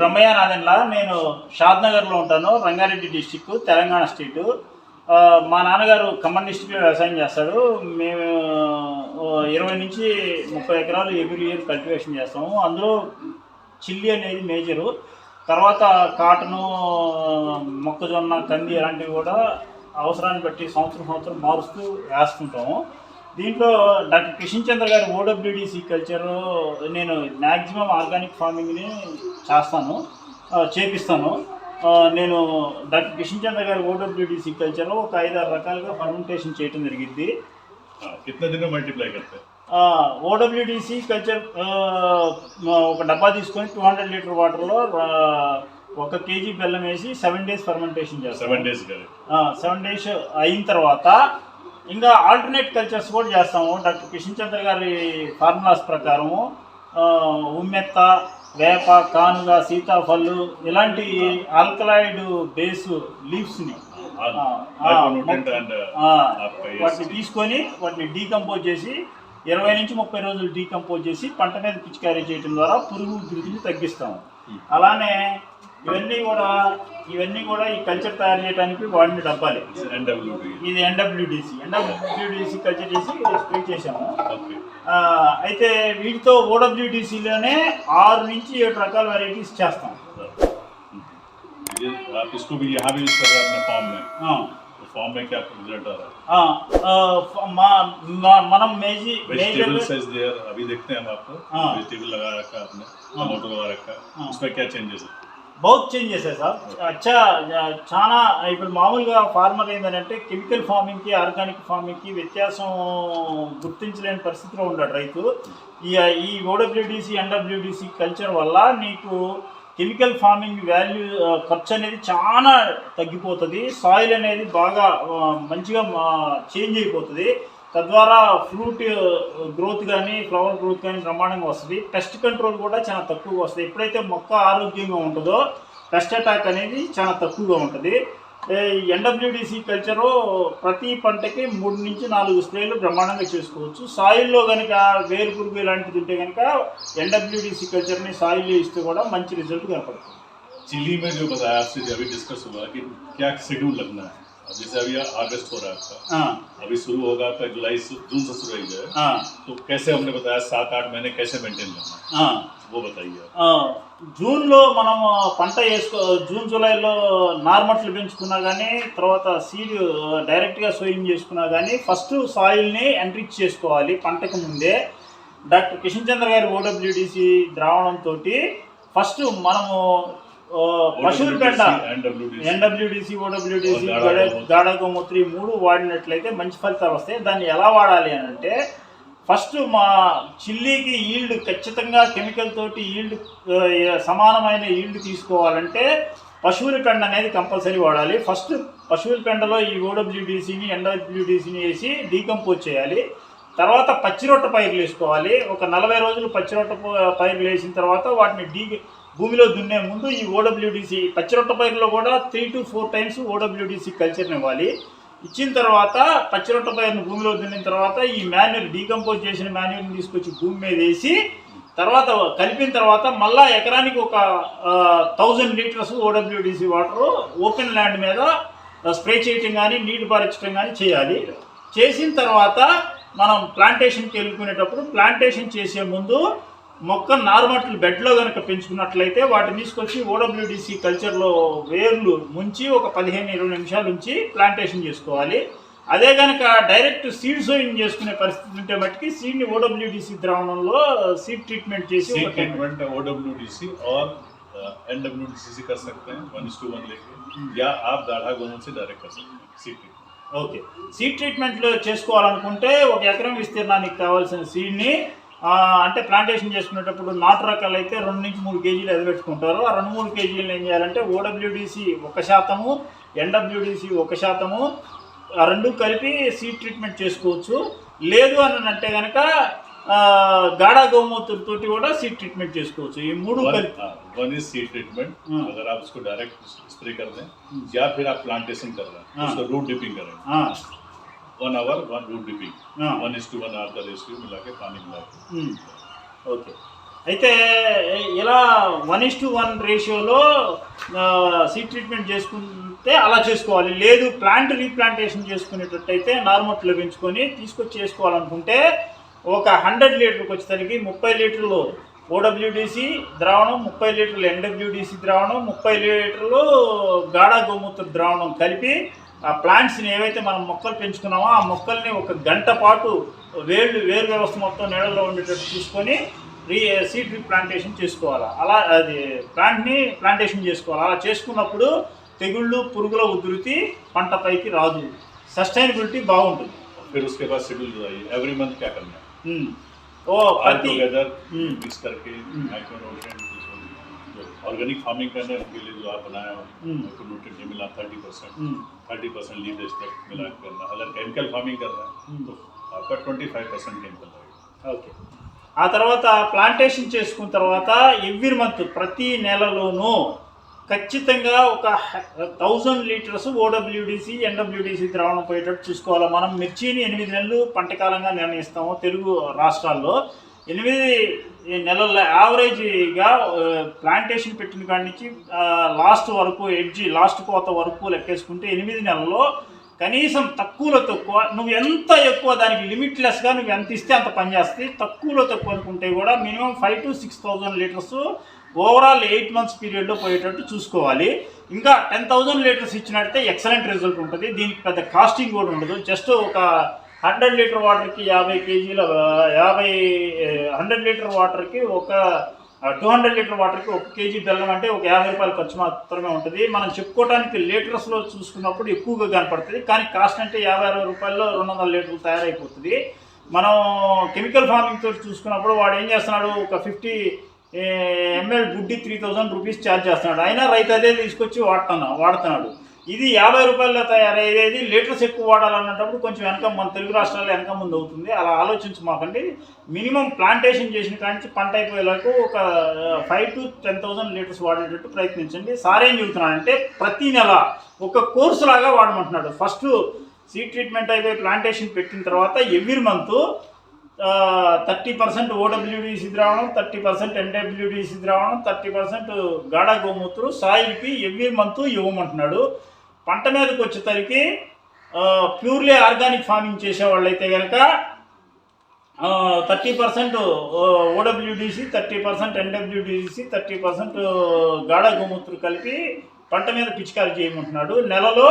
బ్రహ్మయ్య నాదెండ్ల నేను షాద్ నగర్లో ఉంటాను రంగారెడ్డి డిస్టిక్ తెలంగాణ స్టేటు. మా నాన్నగారు ఖమ్మం డిస్టిక్లో వ్యవసాయం చేస్తాడు. మేము ఇరవై నుంచి ముప్పై ఎకరాలు ఎవ్రీ ఇయర్ కల్టివేషన్ చేస్తాము. అందులో చిల్లి అనేది మేజరు. తర్వాత కాటను మొక్కజొన్న కంది అలాంటివి కూడా అవసరాన్ని బట్టి సంవత్సరం సంవత్సరం మారుస్తూ వేస్తుంటాము దీంట్లో డాక్టర్ కిషన్ చంద్ర గారి ఓడబ్ల్యూడిసి కల్చర్ నేను మ్యాక్సిమం ఆర్గానిక్ ఫార్మింగ్ని చేస్తాను ఆ, చేపిస్తాను ఆ, నేను డాక్టర్ కిషన్ చంద్ర గారి ఓడబ్ల్యూడిసి కల్చర్ ఒక ఐదారు రకాలుగా ఫర్మెంటేషన్ చేయటం జరిగింది हाँ, कितने दिन में मल्टीप्लाई करते हैं ఓడబ్ల్యూడిసి కల్చర్ ఒక డబ్బా తీసుకొని టూ హండ్రెడ్ లీటర్ వాటర్లో ఒక కేజీ బెల్లం వేసి సెవెన్ డేస్ ఫర్మెంటేషన్ చేస్తాం सेवन डेज करें సెవెన్ డేస్ అయిన తర్వాత ఇంకా ఆల్టర్నేట్ కల్చర్స్ కూడా చేస్తాము. డాక్టర్ కిషన్ చంద్ర గారి ఫార్ములాస్ ప్రకారము ఉమ్మెత్త వేప కానుగ సీతాఫల్లు ఇలాంటి ఆల్కలాయిడ్ బేస్ లీవ్స్ని వాటిని తీసుకొని వాటిని డీకంపోజ్ చేసి ఇరవై నుంచి ముప్పై రోజులు డీకంపోజ్ చేసి పంట మీద పిచికారీ చేయడం ద్వారా పురుగు గురించి తగ్గిస్తాము. అలానే ఇవన్నీ కూడా ఇవన్నీ కూడా ఈ కల్చర్ తయారు చేయడానికి వాడిన డబ్బాలే एनडब्ल्यूडी ఇది ఎన్డబ్ల్యూడిసి ఎన్డబ్ల్యూడిసి కల్చర్ చేసి స్ప్రే చేసాము ओके ఆ, అయితే వీటితో ఓడబ్ల్యూడిసిలోనే ఆరు నుంచి ఏడు రకాల వెరైటీస్ చేస్తాం ये आप इसको भी यहाँ भी यूज कर रहे हैं अपने फॉर्म में ఆ, तो फॉर्म में क्या रिजल्ट आ रहा है ఆ, ఆ, ఫ- మా- మా- మనం మేజీ वेजिटेबल మేజర్ साइज देयर अभी देखते हैं हम आपको हाँ। वेजिटेबल लगा रखा है आपने टमाटो लगा रखा है हाँ। उसमें क्या चेंजेस है బౌత్ చేంజ్ చేశారు సార్? అచ్చా చాలా ఇప్పుడు మామూలుగా ఫార్మర్ ఏంటంటే కెమికల్ ఫార్మింగ్కి ఆర్గానిక్ ఫార్మింగ్కి వ్యత్యాసం గుర్తించలేని పరిస్థితిలో ఉన్నాడు రైతు. ఈ ఈ ఓడబ్ల్యూడిసి ఎన్డబ్ల్యూడిసి కల్చర్ వల్ల నీకు కెమికల్ ఫార్మింగ్ వాల్యూ ఖర్చు అనేది చాలా తగ్గిపోతుంది. సాయిల్ అనేది బాగా మంచిగా చేంజ్ అయిపోతుంది. తద్వారా ఫ్రూట్ గ్రోత్ కానీ ఫ్లవర్ గ్రోత్ కానీ బ్రహ్మాండంగా వస్తుంది పెస్ట్ కంట్రోల్ కూడా చాలా తక్కువగా వస్తుంది ఎప్పుడైతే మొక్క ఆరోగ్యంగా ఉంటుందో పెస్ట్ అటాక్ అనేది చాలా తక్కువగా ఉంటుంది ఎన్డబ్ల్యూడిసి కల్చరు ప్రతి పంటకి మూడు నుంచి నాలుగు స్ప్రేలు బ్రహ్మాండంగా చేసుకోవచ్చు సాయిల్లో కనుక వేరు పురుగు ఇలాంటిది ఉంటే కనుక ఎన్డబ్ల్యూడిసి కల్చర్ని సాయిల్లో ఇస్తే కూడా మంచి రిజల్ట్ కనపడుతుంది चिली में जो बताया आपसे जो अभी डिस्कस हुआ कि क्या शेड्यूल लगना है अब जैसे अभी अगस्त हो रहा है आपका ఆ, अभी शुरू होगा आपका जुलाई से जून से शुरू हो गया ఆ, तो कैसे हमने बताया सात आठ महीने कैसे मेंटेन करना है ఆ. वो बताइए आप ఆ, జూన్లో మనం పంట వేసుకో జూన్ జూలైలో నార్మట్లు పెంచుకున్నా కానీ తర్వాత సీడ్ డైరెక్ట్గా సోయింగ్ చేసుకున్నా కానీ ఫస్ట్ సాయిల్ని ఎంట్రిచ్ చేసుకోవాలి పంటకు ముందే డాక్టర్ కిషన్ చంద్ర గారి ఓడబ్ల్యూడిసి ద్రావణంతో ఫస్ట్ మనము పశువులపేట ఎన్డబ్ల్యూడిసి ఓడబ్ల్యూడిసి గాఢ గోమూత్రి మూడు వాడినట్లయితే మంచి ఫలితాలు వస్తాయి. దాన్ని ఎలా వాడాలి అని అంటే ఫస్ట్ మా చిల్లీకి ఈల్డ్ ఖచ్చితంగా కెమికల్ తోటి ఈల్డ్ సమానమైన ఈల్డ్ తీసుకోవాలంటే పశువుల పెండ అనేది కంపల్సరీ వాడాలి. ఫస్ట్ పశువుల పెండలో ఈ ఓడబ్ల్యూడిసిని ఎన్డబ్ల్యూడిసిని వేసి డీకంపోజ్ చేయాలి. తర్వాత పచ్చిరొట్ట పైర్లు వేసుకోవాలి. ఒక నలభై రోజులు పచ్చిరొట్ట పైర్లు వేసిన తర్వాత వాటిని డీ భూమిలో దున్నే ముందు ఈ ఓడబ్ల్యూడిసి పచ్చిరొట్ట పైరులో కూడా three to four times OWDC కల్చర్ని ఇవ్వాలి. ఇచ్చిన తర్వాత పచ్చిరొట్ట పైరుని భూమిలో దున్నిన తర్వాత ఈ మాన్యూర్ డీకంపోజ్ చేసిన మాన్యూర్ని తీసుకొచ్చి భూమి మీద వేసి తర్వాత కలిపిన తర్వాత మళ్ళా ఎకరానికి ఒక thousand litres OWDC water open land మీద స్ప్రే చేయటం కానీ నీటి పారించడం కానీ చేయాలి. చేసిన తర్వాత మనం ప్లాంటేషన్కి వెళ్ళుకునేటప్పుడు ప్లాంటేషన్ చేసే ముందు మొక్క నార్మల్ బెడ్లో కనుక పెంచుకున్నట్లయితే వాటిని తీసుకొచ్చి ఓడబ్ల్యూడిసి కల్చర్లో వేర్లు ముంచి ఒక పదిహేను ఇరవై నిమిషాల నుంచి ప్లాంటేషన్ చేసుకోవాలి అదే కనుక డైరెక్ట్ సీడ్ సోయింగ్ చేసుకునే పరిస్థితి ఉంటే మట్టుకి సీడ్ని ఓడబ్ల్యూడిసి ద్రావణంలో సీడ్ ట్రీట్మెంట్ చేసి सी ఒక 10 ट्रीटमेंट ओडब्ल्यूडीसी और एनडब्ल्यूडीसी से कर सकते हैं वन टू वन लेके या आप गाढ़ा गोमूत्र से डायरेक्ट कर सकते हैं सी ट्रीटमेंट ఓకే సీడ్ ట్రీట్మెంట్లో చేసుకోవాలనుకుంటే ఒక ఎకరం విస్తీర్ణానికి కావాల్సిన సీడ్ని ఆ, అంటే ప్లాంటేషన్ చేసుకునేటప్పుడు నాటు రకాలు అయితే రెండు నుంచి మూడు కేజీలు ఎదబెట్టుకుంటారు ఆ రెండు మూడు కేజీలు ఏం చేయాలంటే ఓడబ్ల్యూడిసి ఒక శాతము ఎన్డబ్ల్యూడిసి ఒక శాతము ఆ రెండు కలిపి సీడ్ ట్రీట్మెంట్ చేసుకోవచ్చు లేదు అని అంటే కనుక గాఢా గోమూత్రతోటి కూడా సీడ్ ట్రీట్మెంట్ చేసుకోవచ్చు ఈ మూడు కలిపి वन इज सी ट्रीटमेंट हाँ। अगर आप उसको डायरेक्ट स्प्रे कर दें या फिर आप प्लांटेशन कर रहे हैं हाँ। उसको रूट डिपिंग करें ఆ, One hour one root dipping हाँ। One is to one hour का रेशियो मिला के पानी मिला के ఉమ్, ఓకే అయితే ఇలా వన్ ఇస్ టు వన్ రేషియోలో సీడ్ ట్రీట్మెంట్ చేసుకుంటే అలా చేసుకోవాలి లేదు ప్లాంట్ రీప్లాంటేషన్ చేసుకునేటట్టయితే నార్మట్లో పెంచుకొని తీసుకొచ్చి చేసుకోవాలనుకుంటే ఒక హండ్రెడ్ లీటర్కి వచ్చేసరికి ముప్పై లీటర్లు ఓడబ్ల్యూడిసి ద్రావణం ముప్పై లీటర్లు ఎన్డబ్ల్యూడిసి ద్రావణం ముప్పై లీటర్లు గాఢ గోమూత్ర ద్రావణం కలిపి ఆ ప్లాంట్స్ని ఏవైతే మనం మొక్కలు పెంచుకున్నామో ఆ మొక్కల్ని ఒక గంట పాటు వేళ్ళు వేరు వ్యవస్థ మొత్తం నీళ్ళలో ఉండేటట్టు చూసుకొని రీ సీడ్ రీప్లాంటేషన్ చేసుకోవాలి అలా అది ప్లాంట్ని ప్లాంటేషన్ చేసుకోవాలి అలా చేసుకున్నప్పుడు తెగుళ్ళు పురుగుల ఉధృతి పంట పైకి రాదు సస్టైనబిలిటీ బాగుంటుంది फिर उसके बाद शेड्यूल बताइए एवरी मंथ क्या करना है ఉమ్. ఓ ऑल ప్రతి टुगेदर हम्म। मिक्स करके हम्म। माइक्रोन्यूट्रिएंट जो ऑर्गेनिक फार्मिंग करने के लिए जो आप बनाया हो हम्म। माइक्रोन्यूट्रिएंट जो मिला thirty percent um. Thirty percent leverage तक मिला के करना अगर केमिकल फार्मिंग कर रहा है हम्म। तो आपका ट्वेंटी फाइव परसेंट केमिकल लगेगा ఓకే ఆ తర్వాత ప్లాంటేషన్ చేసుకున్న తర్వాత ఎవ్రీ మంత్ ప్రతి నెలలోనూ ఖచ్చితంగా ఒక థౌజండ్ లీటర్స్ ఓడబ్ల్యూడిసి ఎన్డబ్ల్యూడిసి ద్రావణం పోయేటట్టు చూసుకోవాలి మనం మిర్చిని ఎనిమిది నెలలు పంటకాలంగా నిర్ణయిస్తాము తెలుగు రాష్ట్రాల్లో ఎనిమిది నెలల యావరేజ్గా ప్లాంటేషన్ పెట్టిన కాడి నుంచి లాస్ట్ వరకు ఎడ్జి లాస్ట్ కోత వరకు లెక్కేసుకుంటే ఎనిమిది నెలల్లో కనీసం తక్కువలో తక్కువ నువ్వు ఎంత ఎక్కువ దానికి లిమిట్లెస్గా నువ్వు ఎంత ఇస్తే అంత పనిచేస్తుంది తక్కువలో తక్కువ అనుకుంటే కూడా minimum five to six thousand litres overall eight months పీరియడ్లో పోయేటట్టు చూసుకోవాలి. ఇంకా టెన్ థౌజండ్ లీటర్స్ ఇచ్చినట్టే ఎక్సలెంట్ రిజల్ట్ ఉంటుంది. దీనికి పెద్ద కాస్టింగ్ కూడా ఉండదు. జస్ట్ ఒక హండ్రెడ్ లీటర్ వాటర్కి యాభై కేజీల యాభై హండ్రెడ్ లీటర్ వాటర్కి ఒక టూ హండ్రెడ్ లీటర్ వాటర్కి ఒక కేజీ బెల్లం అంటే ఒక యాభై రూపాయల ఖర్చు మాత్రమే ఉంటుంది. మనం చెప్పుకోవడానికి లీటర్స్లో చూసుకున్నప్పుడు ఎక్కువగా కనపడుతుంది. కానీ కాస్ట్ అంటే యాభై అరవై రూపాయల్లో రెండు వందల లీటర్లు తయారైపోతుంది. మనం కెమికల్ ఫార్మింగ్ తోటి చూసుకున్నప్పుడు వాడు ఏం చేస్తున్నాడు? ఒక ఫిఫ్టీ ఎంఎల్ గుడ్డి త్రీ థౌజండ్ రూపీస్ ఛార్జ్ చేస్తున్నాడు. అయినా రైతు అదే తీసుకొచ్చి వాడుతున్నా వాడుతున్నాడు. ఇది యాభై రూపాయల్లో తయారయ్యేది లీటర్స్ ఎక్కువ వాడాలన్నప్పుడు కొంచెం వెనక మన తెలుగు రాష్ట్రాల్లో వెనక ముందు అవుతుంది. అలా ఆలోచించమాకండి మినిమం ప్లాంటేషన్ చేసిన కాడి నుంచి పంట అయిపోయేలకు ఒక five to ten thousand litres వాడేటట్టు ప్రయత్నించండి. సార్ ఏం చెబుతున్నాడంటే ప్రతి నెల ఒక కోర్సు లాగా వాడమంటున్నాడు. ఫస్ట్ సీడ్ ట్రీట్మెంట్ అయిపోయి ప్లాంటేషన్ పెట్టిన తర్వాత every month thirty percent OWDC ద్రావణం థర్టీ పర్సెంట్ ఎన్డబ్ల్యూడిసి ద్రావణం థర్టీ పర్సెంట్ గాఢ గోమూత్రు సాయిల్కి ఎవ్రీ మంత్ ఇవ్వమంటున్నాడు. పంట మీదకి వచ్చేసరికి ప్యూర్లీ ఆర్గానిక్ ఫార్మింగ్ చేసేవాళ్ళైతే కనుక thirty percent OWDC thirty percent NWDC thirty percent గాఢ గోమూత్రు కలిపి పంట మీద పిచికారి చేయమంటున్నాడు. నెలలో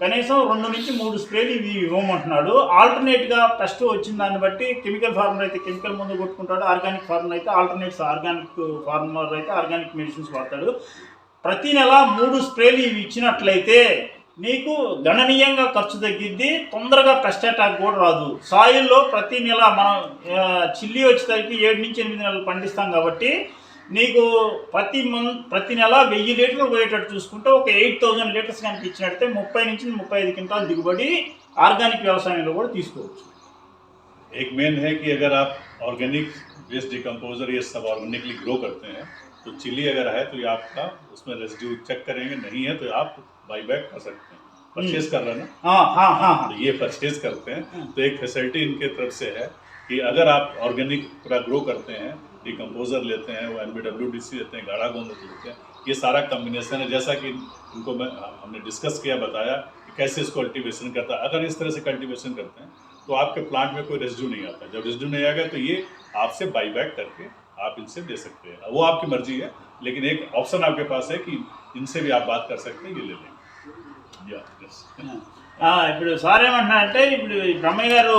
కనీసం రెండు నుంచి మూడు స్ప్రేలు ఇవి ఇవ్వమంటున్నాడు. ఆల్టర్నేట్గా ఫస్ట్ వచ్చిన దాన్ని బట్టి కెమికల్ ఫార్మర్ అయితే కెమికల్ ముందు కొట్టుకుంటాడు. ఆర్గానిక్ ఫార్మర్ అయితే ఆల్టర్నేట్స్ ఆర్గానిక్ ఫార్మర్ అయితే ఆర్గానిక్ మెడిసిన్స్ వాడతాడు. ప్రతి నెల మూడు స్ప్రేలు ఇవి ఇచ్చినట్లయితే నీకు గణనీయంగా ఖర్చు తగ్గిద్ది తొందరగా పెస్ట్ అటాక్ కూడా రాదు సాయిల్లో ప్రతి నెల మనం ఆ, చిల్లి వచ్చేసరికి ఏడు నుంచి ఎనిమిది నెలలు పండిస్తాం కాబట్టి నీకు ప్రతి మన్ ప్రతి నెల వెయ్యి లీటర్లు పోయేటట్టు చూసుకుంటే ఒక ఎయిట్ థౌజండ్ లీటర్స్ కనుక ఇచ్చినట్టయితే ముప్పై నుంచి ముప్పై ఐదు క్వింటాల్ దిగుబడి ఆర్గానిక్ వ్యవసాయంలో కూడా తీసుకోవచ్చు एक मेन है कि अगर आप ऑर्गेनिक वेस्ट डिकम्पोजर ये सब ऑर्गेनिकली ग्रो करते हैं तो चिली अगर है तो ये आपका उसमें रेसिड्यू चेक करेंगे नहीं है तो आप बाई बैक कर सकते हैं। परचेज कर रहे हैं ना? हाँ हाँ हाँ, हाँ। तो ये परचेज करते हैं। हाँ। तो एक फैसिलिटी इनके तरफ़ से है कि अगर आप ऑर्गेनिक पूरा ग्रो करते हैं डिकम्पोजर लेते हैं वो N B W D C लेते हैं गाढ़ा गोंद लेते हैं ये सारा कम्बिनेशन है। जैसा कि इनको मैं हाँ, हमने डिस्कस किया बताया कि कैसे इसको कल्टिवेशन करता है। अगर इस तरह से कल्टिवेशन करते हैं तो आपके प्लांट में कोई रेज्यू नहीं आता। जब रेज्यू नहीं आएगा तो ये आपसे बाई बैक करके आप इनसे दे सकते हैं वो आपकी मर्जी है लेकिन एक ऑप्शन आपके पास है कि इनसे भी आप बात कर सकते हैं ये ले लेंगे या यस ఆ, ఇప్పుడు సార్ ఏమంటున్నారంటే ఇప్పుడు ఈ బ్రహ్మయ్య గారు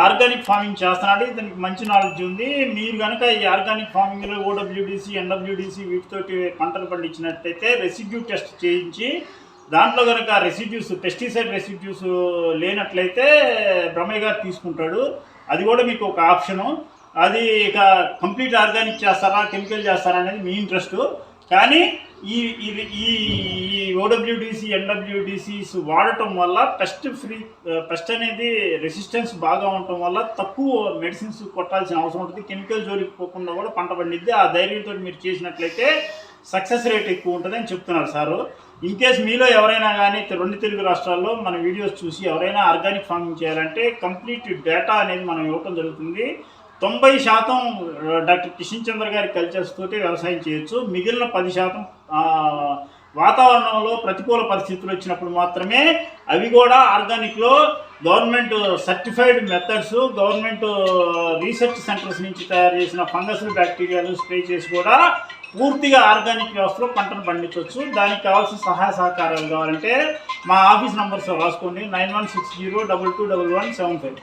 ఆర్గానిక్ ఫార్మింగ్ చేస్తున్నాడు ఇతనికి మంచి నాలెడ్జ్ ఉంది మీరు కనుక ఈ ఆర్గానిక్ ఫార్మింగ్లో ఓడబ్ల్యూడిసి ఎన్డబ్ల్యూడిసి వీటితోటి పంటలు పండించినట్టయితే రెసిడ్యూ టెస్ట్ చేయించి దాంట్లో కనుక రెసిడ్యూస్ పెస్టిసైడ్ రెసిడ్యూస్ లేనట్లయితే బ్రహ్మయ్య గారు తీసుకుంటాడు అది కూడా మీకు ఒక ఆప్షను అది ఇక కంప్లీట్ ఆర్గానిక్ చేస్తారా కెమికల్ చేస్తారా అనేది మీ ఇంట్రెస్ట్. కానీ ఈ ఇది ఈ ఈ ఓడబ్ల్యూడిసి ఎన్డబ్ల్యూడిసిస్ వాడటం వల్ల పెస్ట్ ఫ్రీ పెస్ట్ అనేది రెసిస్టెన్స్ బాగా ఉండటం వల్ల తక్కువ మెడిసిన్స్ కొట్టాల్సిన అవసరం ఉంటుంది. కెమికల్ జోలికి పోకుండా కూడా పంట పండిద్ది. ఆ ధైర్యంతో మీరు చేసినట్లయితే సక్సెస్ రేట్ ఎక్కువ ఉంటుంది అని చెప్తున్నారు సారు. ఇన్ కేస్ మీలో ఎవరైనా కానీ రెండు తెలుగు రాష్ట్రాల్లో మన వీడియోస్ చూసి ఎవరైనా ఆర్గానిక్ ఫార్మింగ్ చేయాలంటే కంప్లీట్ డేటా అనేది మనం ఇవ్వటం జరుగుతుంది. తొంభై శాతం డాక్టర్ కిషన్ చంద్ర గారి కల్చర్స్ తోటి వ్యవసాయం చేయొచ్చు. మిగిలిన పది శాతం వాతావరణంలో ప్రతికూల పరిస్థితులు వచ్చినప్పుడు మాత్రమే అవి కూడా ఆర్గానిక్లో government certified methods government research centres నుంచి తయారు చేసిన ఫంగస్ బ్యాక్టీరియాలు స్ప్రే చేసి కూడా పూర్తిగా ఆర్గానిక్ వ్యవస్థలో పంటను పండించవచ్చు దానికి కావాల్సిన సహాయ సహకారాలు కావాలంటే మా ఆఫీస్ నంబర్స్ రాసుకోండి. Nine one six zero double two double one seven five.